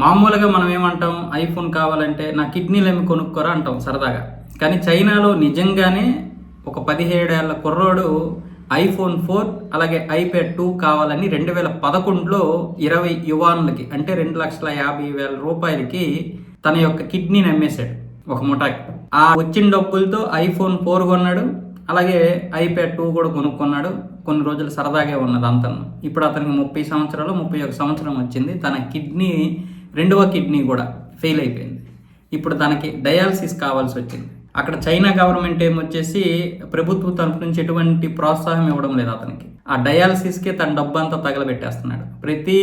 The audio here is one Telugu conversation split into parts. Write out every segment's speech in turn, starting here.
మామూలుగా మనం ఏమంటాం ఐఫోన్ కావాలంటే నా కిడ్నీలు ఏమి కొనుక్కోరా అంటాం సరదాగా. కానీ చైనాలో నిజంగానే ఒక పదిహేడేళ్ళ కుర్రోడు ఐఫోన్ ఫోర్ అలాగే ఐప్యాడ్ టూ కావాలని రెండు వేల పదకొండులో ఇరవై యువాన్లకి అంటే రెండు లక్షల యాభై వేల రూపాయలకి తన యొక్క కిడ్నీని అమ్మేశాడు ఒక ముఠాకి ఆ వచ్చిన డబ్బులతో ఐఫోన్ ఫోర్ కొన్నాడు అలాగే ఐప్యాడ్ టూ కూడా కొనుక్కున్నాడు. కొన్ని రోజులు సరదాగా ఉన్నది అంతను. ఇప్పుడు అతనికి ముప్పై సంవత్సరాలు ముప్పై ఒక సంవత్సరం వచ్చింది. తన కిడ్నీ రెండవ కిడ్నీ కూడా ఫెయిల్ అయిపోయింది. ఇప్పుడు తనకి డయాలసిస్ కావాల్సి వచ్చింది. అక్కడ చైనా గవర్నమెంట్ ఏమొచ్చేసి ప్రభుత్వం తరపు నుంచి ఎటువంటి ప్రోత్సాహం ఇవ్వడం లేదు అతనికి. ఆ డయాలసిస్కే తన డబ్బు అంతా తగలబెట్టేస్తున్నాడు. ప్రతి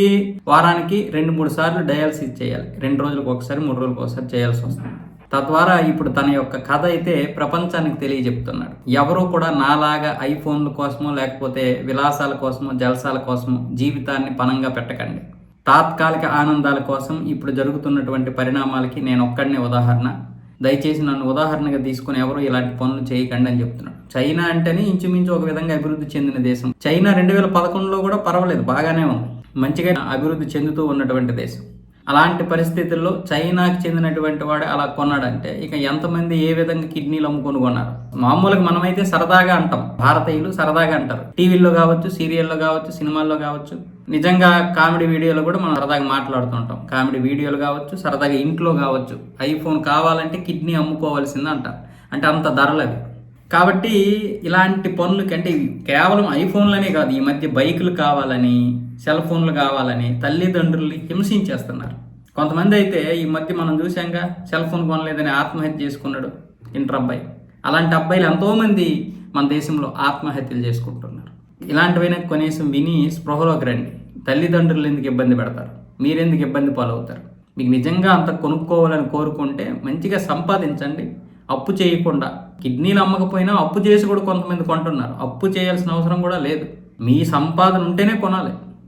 వారానికి రెండు మూడు సార్లు డయాలసిస్ చేయాలి. రెండు రోజులకు ఒకసారి మూడు రోజులకు ఒకసారి చేయాల్సి వస్తుంది. తద్వారా ఇప్పుడు తన యొక్క కథ అయితే ప్రపంచానికి తెలియజెప్తున్నాడు. ఎవరూ కూడా నాలాగా ఐఫోన్ల కోసమో లేకపోతే విలాసాల కోసమో జలసాల కోసమో జీవితాన్ని పనంగా పెట్టకండి. తాత్కాలిక ఆనందాల కోసం ఇప్పుడు జరుగుతున్నటువంటి పరిణామాలకి నేను ఒక్కడినే ఉదాహరణ. దయచేసి నన్ను ఉదాహరణగా తీసుకుని ఎవరు ఇలాంటి పనులు చేయకండి అని చెప్తున్నాడు. చైనా అంటేనే ఇంచుమించు ఒక విధంగా అభివృద్ధి చెందిన దేశం. చైనా రెండు వేల పదకొండులో కూడా పర్వాలేదు బాగానే ఉంది. మంచిగా అభివృద్ధి చెందుతూ ఉన్నటువంటి దేశం. అలాంటి పరిస్థితుల్లో చైనాకి చెందినటువంటి వాడు అలా కొన్నాడంటే ఇక ఎంతమంది ఏ విధంగా కిడ్నీలు అమ్ముకొని కొన్నారు? మామూలుగా మనమైతే సరదాగా అంటాం. భారతీయులు సరదాగా అంటారు. టీవీల్లో కావచ్చు సీరియల్లో కావచ్చు సినిమాల్లో కావచ్చు. నిజంగా కామెడీ వీడియోలో కూడా మనం సరదాగా మాట్లాడుతుంటాం కామెడీ వీడియోలు కావచ్చు సరదాగా ఇంట్లో కావచ్చు. ఐఫోన్ కావాలంటే కిడ్నీ అమ్ముకోవాల్సిందే అంటారు అంటే అంత ధరలు అవి కాబట్టి ఇలాంటి పనులకి అంటే కేవలం ఐఫోన్లనే కాదు ఈ మధ్య బైకులు కావాలని సెల్ ఫోన్లు కావాలని తల్లిదండ్రుల్ని హింసించేస్తున్నారు. కొంతమంది అయితే ఈ మధ్య మనం చూసాంగా సెల్ ఫోన్ కొనలేదని ఆత్మహత్య చేసుకున్నాడు ఇంటర్ అబ్బాయి. అలాంటి అబ్బాయిలు ఎంతోమంది మన దేశంలో ఆత్మహత్యలు చేసుకుంటున్నారు. ఇలాంటివైనా కనీసం విని స్పృహలోకి రండి. తల్లిదండ్రులు ఎందుకు ఇబ్బంది పెడతారు? మీరెందుకు ఇబ్బంది పాలవుతారు? మీకు నిజంగా అంత కొనుక్కోవాలని కోరుకుంటే మంచిగా సంపాదించండి. అప్పు చేయకుండా కిడ్నీలు అమ్మకపోయినా అప్పు చేసి కూడా కొంతమంది కొంటున్నారు. అప్పు చేయాల్సిన అవసరం కూడా లేదు. మీ సంపాదన ఉంటేనే కొనాలి.